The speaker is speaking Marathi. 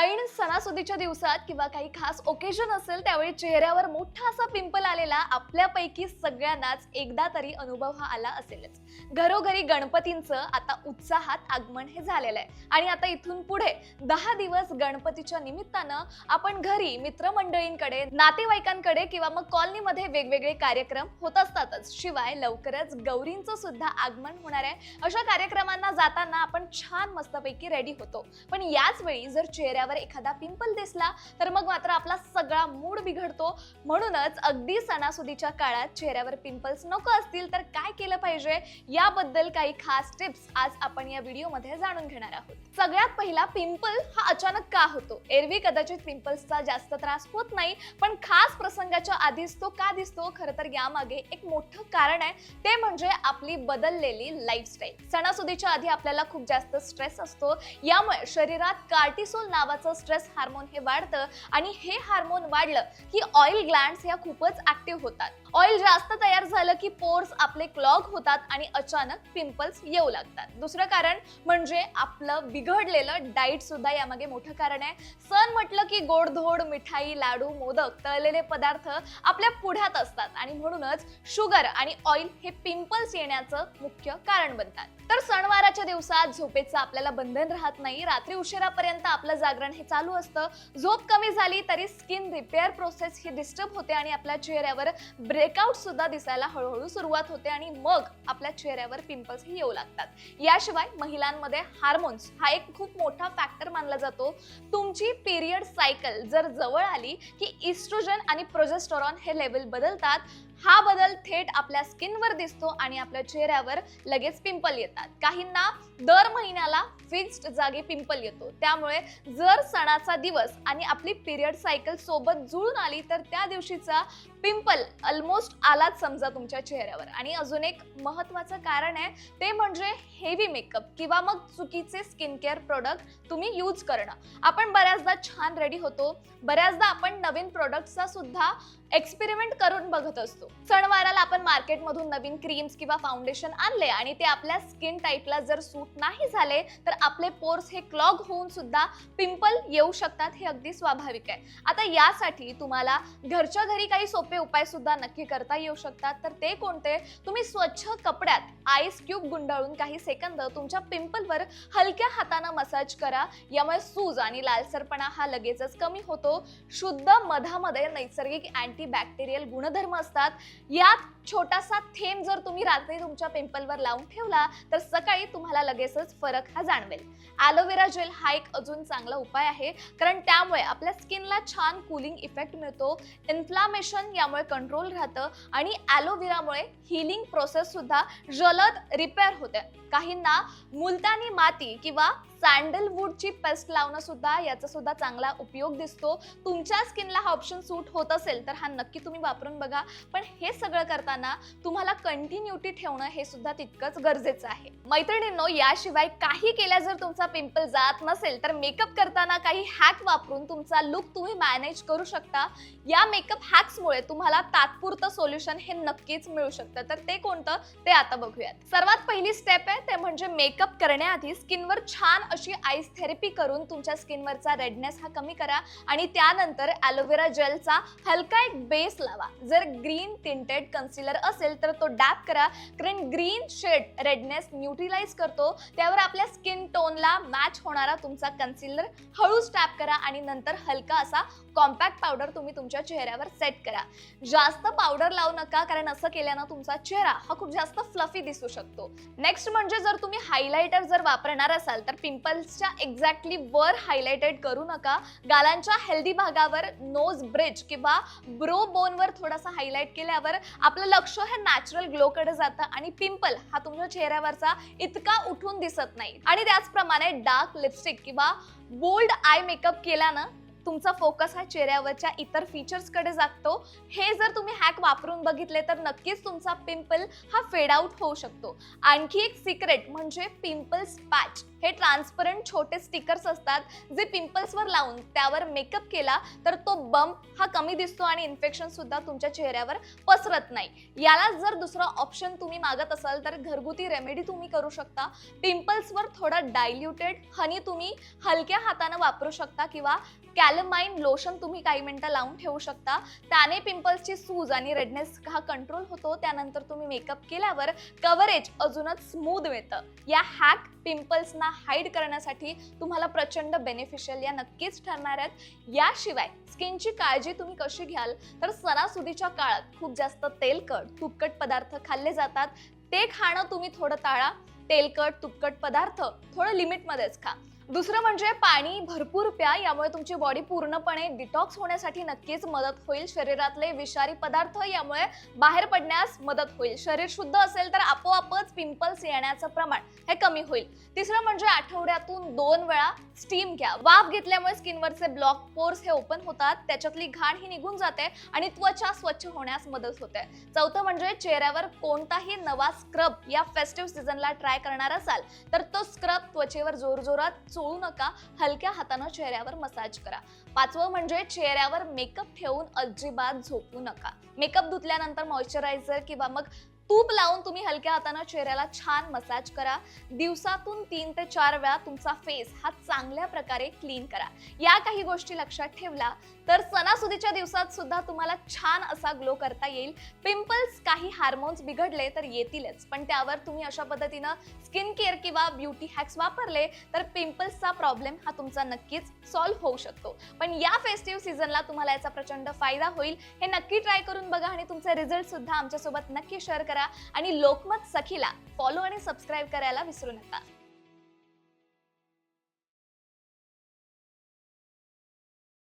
ऐन सणासुदीच्या दिवसात किंवा काही खास ओकेजन असेल त्यावेळी चेहऱ्यावर मोठा असा पिंपल आलेला आपल्यापैकी सगळ्यांनाच एकदा तरी अनुभव हा आला असेलच. घरोघरी गणपतींचं आता उत्साहात आगमन हे झालेलं आहे. आणि आता इथून पुढे दहा दिवस गणपतीच्या निमित्तानं आपण घरी मित्रमंडळींकडे नातेवाईकांकडे किंवा मग कॉलनीमध्ये वेगवेगळे कार्यक्रम होत असतातच. शिवाय लवकरच गौरींचं सुद्धा आगमन होणार आहे. अशा कार्यक्रमांना जाताना आपण छान मस्तपैकी रेडी होतो. पण याच वेळी जर चेहऱ्यावर एखादा पिंपल दिसला तर मग मात्र आपला सगळा मूड बिघडतो. म्हणूनच अगदी सणासुदीच्या काळात चेहऱ्यावर पिंपल्स नको असतील तर काय केलं पाहिजे? याबद्दल काही खास टिप्स आज आपण या व्हिडिओमध्ये जाणून घेणार आहोत. सगळ्यात पहिला पिंपल हा अचानक का होतो? एरवी कदाचित पिंपल्सचा जास्त त्रास होत नाही पण खास प्रसंगाच्या आधीच तो का दिसतो? खरं तर यामागे एक मोठं कारण आहे. ते म्हणजे आपली बदललेली लाईफस्टाईल सणासुदीच्या आधी आपल्याला खूप जास्त स्ट्रेस असतो. यामुळे शरीरात कार्टिसोल नावाचं स्ट्रेस हार्मोन हे वाढतं आणि हे हार्मोन वाढलं की ऑइल ग्लँड्स ह्या खूपच ऍक्टिव्ह होतात. ऑइल जास्त तयार झालं की पोर्स आपले क्लॉग होतात आणि अचानक पिंपल्स येऊ लागतात. दुसरं कारण म्हणजे आपलं बिघडलेलं डाईट सुद्धा यामागे मोठं कारण आहे. सण म्हटलं की गोडधोड मिठाई लाडू मोदक तळलेले पदार्थ आपल्या पुढ्यात असतात आणि म्हणूनच शुगर आणि ऑइल हे पिंपल्स येण्याचं मुख्य कारण बनतात. तर सणवाराच्या दिवसात झोपेचं आपल्याला बंधन राहत नाही. रात्री उशिरापर्यंत आपलं जागरण हे चालू असतं. झोप कमी झाली तरी स्किन रिपेअर प्रोसेस ही डिस्टर्ब होते आणि आपल्या चेहऱ्यावर ब्रेकआउट सुद्धा दिसायला हळूहळू सुरुवात होते आणि मग आपल्या चेहऱ्यावर पिंपल्स ही येऊ लागतात. याशिवाय महिलांमध्ये हार्मोन्स हा एक खूप मोठा फॅक्टर मानला जातो. तुमची पिरियड सायकल जर जवळ आली की इस्ट्रोजन आणि प्रोजेस्टॉरॉन हे लेवल बदलतात हा बदल थेट आपल्या स्किनवर दिसतो आणि आपल्या चेहऱ्यावर लगेच पिंपल येतात. काहींना दर महिन्याला फिक्स्ड जागी पिंपल येतो. त्यामुळे जर सणाचा दिवस आणि आपली पिरियड सायकल सोबत जुळून आली तर त्या दिवशीचा पिंपल ऑलमोस्ट आलाच समजा तुमच्या चेहऱ्यावर. आणि अजून एक महत्वाचं कारण आहे ते म्हणजे हेवी मेकअप किंवा मग चुकीचे स्किन केअर प्रोडक्ट तुम्ही यूज करणं. आपण बऱ्याचदा छान रेडी होतो. बऱ्याचदा आपण नवीन प्रोडक्टचा सुद्धा एक्सपेरिमेंट करून बघत असतो. सणवाराला आपण मार्केटमधून नवीन क्रीम्स किंवा फाउंडेशन आणले आणि ते आपल्या स्किन टाईपला जर सूट नाही झाले तर आपले पोर्स हे क्लॉग होऊन सुद्धा पिंपल येऊ शकतात हे अगदी स्वाभाविक आहे. आता यासाठी तुम्हाला घरच्या घरी काही सोपे उपाय सुद्धा नक्की करता येऊ शकतात. तर ते कोणते? तुम्ही स्वच्छ कपड्यात आईस क्यूब गुंडाळून काही सेकंद तुमच्या पिंपलवर हलक्या हातानं मसाज करा. यामुळे सूज आणि लालसरपणा हा लगेचच कमी होतो. शुद्ध मधामध्ये नैसर्गिक अँटी बॅक्टेरियल गुणधर्म असतात. यात छोटासा थेंब जर तुम्ही रात्री तुमच्या पिंपलवर लावून ठेवला तर सकाळी तुम्हाला लगेचच फरक हा जाणवेल. ॲलोवेरा जेल हा एक अजून चांगला उपाय आहे. कारण त्यामुळे आपल्या स्किनला छान कुलिंग इफेक्ट मिळतो. इन्फ्लामेशन यामुळे कंट्रोल राहतं आणि ॲलोव्हेरामुळे हिलिंग प्रोसेस सुद्धा जलद रिपेअर होते. काहींना मुलतानी माती किंवा सँडलवूडची पेस्ट लावणं सुद्धा याचा सुद्धा चांगला उपयोग दिसतो. तुमच्या स्किनला हा ऑप्शन सूट होत असेल तर हा नक्की तुम्ही वापरून बघा. पण हे सगळं करताना तुम्हाला कंटिन्युटी ठेवणं हे सुद्धा तितकंच गरजेचं आहे. मैत्रिणींनो याशिवाय काही केल्या जर तुमचा पिंपल जात नसेल तर मेकअप करताना काही हॅक वापरून तुमचा लुक तुम्ही मॅनेज करू शकता. या मेकअप हॅक्समुळे तुम्हाला तात्पुरतं सोल्युशन हे नक्कीच मिळू शकतं. तर ते कोणतं? ते आता बघूयात. सर्वात पहिली स्टेप आहे ते म्हणजे मेकअप करण्याआधी स्किनवर छान अशी आईस थेरपी करून तुमच्या स्किनवरचा रेडनेस हा कमी करा. आणि त्यानंतर ॲलोवेरा जेलचा हलका एक बेस लावा. जर ग्रीन टिंटेड कन्सिलर असेल तर तो डॅप करा. कारण ग्रीन शेड रेडनेस न्यूट्रिलाइज करतो. त्यावर आपल्या स्किन टोनला मॅच होणारा तुमचा कन्सिलर हळूच टॅप करा आणि नंतर हलका असा कॉम्पॅक्ट पावडर तुम्ही तुमच्या चेहऱ्यावर सेट करा. जास्त पावडर लावू नका कारण असं केल्यानं तुमचा चेहरा हा खूप जास्त फ्लफी दिसू शकतो. नेक्स्ट म्हणजे म्हणजे जर तुम्ही हायलायटर जर वापरणार असाल तर पिंपल्सच्या एक्झॅक्टली वर हायलायटेड करू नका. गालांच्या हेल्दी भागावर नोज ब्रिज किंवा ब्रो बोनवर थोडासा हायलाईट केल्यावर आपलं लक्ष हे नॅचरल ग्लोकडे जातं आणि पिंपल हा तुमच्या चेहऱ्यावरचा इतका उठून दिसत नाही. आणि त्याचप्रमाणे डार्क लिपस्टिक किंवा बोल्ड आय मेकअप केल्यानं तुमचा फोकस हा चेहऱ्यावरच्या इतर फीचर्सकडे जागतो हे जर तुम्ही हॅक वापरून बघितले तर नक्कीच तुमचा पिंपल हा फेड आउट होऊ शकतो. आणखी एक सिक्रेट म्हणजे पिंपल्स पॅच हे ट्रान्सपरंट छोटे स्टिकर्स असतात जे पिंपल्सवर लावून त्यावर मेकअप केला तर तो बम्प हा कमी दिसतो आणि इन्फेक्शन सुद्धा तुमच्या चेहऱ्यावर पसरत नाही. याला जर दुसरा ऑप्शन तुम्ही मागत असाल तर घरगुती रेमेडी तुम्ही करू शकता. पिंपल्सवर थोडं डायल्युटेड हनी तुम्ही हलक्या हातानं वापरू शकता किंवा कॅलमाइन लोशन तुम्ही काही मिनटं लावून ठेवू शकता. त्याने पिंपल्सची सूज आणि रेडनेस हा कंट्रोल होतो. त्यानंतर तुम्ही मेकअप केल्यावर कव्हरेज अजूनच स्मूद मिळतं. या हॅक पिंपल्सना हाईड करण्यासाठी तुम्हाला प्रचंड बेनिफिशियल या नक्कीच ठरणार आहेत. याशिवाय स्किनची काळजी तुम्ही कशी घ्याल? तर सणासुदीच्या काळात खूप जास्त तेलकट तुपकट पदार्थ खाल्ले जातात. ते खाणं तुम्ही थोडं टाळा. तेलकट तुपकट पदार्थ थोडं लिमिटमध्येच खा. दुसरं म्हणजे पाणी भरपूर प्या यामुळे तुमची बॉडी पूर्णपणे डिटॉक्स होण्यासाठी नक्कीच मदत होईल. शरीरातले विषारी पदार्थ यामुळे बाहेर पडण्यास मदत होईल. शरीर शुद्ध असेल तर आपोआपच पिंपल्स येण्याचं प्रमाण हे कमी होईल. तिसरं म्हणजे आठवड्यातून दोन वेळा स्टीम घ्या. वाफ घेतल्यामुळे स्किनवरचे ब्लॉक पोर्स हे ओपन होतात त्याच्यातली घाण ही निघून जाते आणि त्वचा स्वच्छ होण्यास मदत होते. चौथं म्हणजे चेहऱ्यावर कोणताही नवा स्क्रब या फेस्टिव्ह सीझनला ट्राय करणार असाल तर तो स्क्रब त्वचेवर जोरजोरात चोळू नका हलक्या हातानं चेहऱ्यावर मसाज करा. पाचवं म्हणजे चेहऱ्यावर मेकअप ठेवून अजिबात झोपू नका. मेकअप धुतल्यानंतर मॉइश्चरायझर किंवा मग तूप लावून तुम्ही हलक्या हातानं चेहऱ्याला छान मसाज करा. दिवसातून तीन ते चार वेळा तुमचा फेस हा चांगल्या प्रकारे क्लीन करा. या काही गोष्टी लक्षात ठेवला तर सणासुदीच्या दिवसात सुद्धा तुम्हाला छान असा ग्लो करता येईल. पिंपल्स काही हार्मोन्स बिघडले तर येतीलच. पण त्यावर तुम्ही अशा पद्धतीनं स्किन केअर किंवा ब्युटी हॅक्स वापरले तर पिंपल्सचा प्रॉब्लेम हा तुमचा नक्कीच सॉल्व्ह होऊ शकतो. पण या फेस्टिव्ह सीझनला तुम्हाला याचा प्रचंड फायदा होईल. हे नक्की ट्राय करून बघा आणि तुमचे रिझल्ट सुद्धा आमच्यासोबत नक्की शेअर करा. करा आणि लोकमत सखीला फॉलो आणि सबस्क्राईब करायला विसरू नका.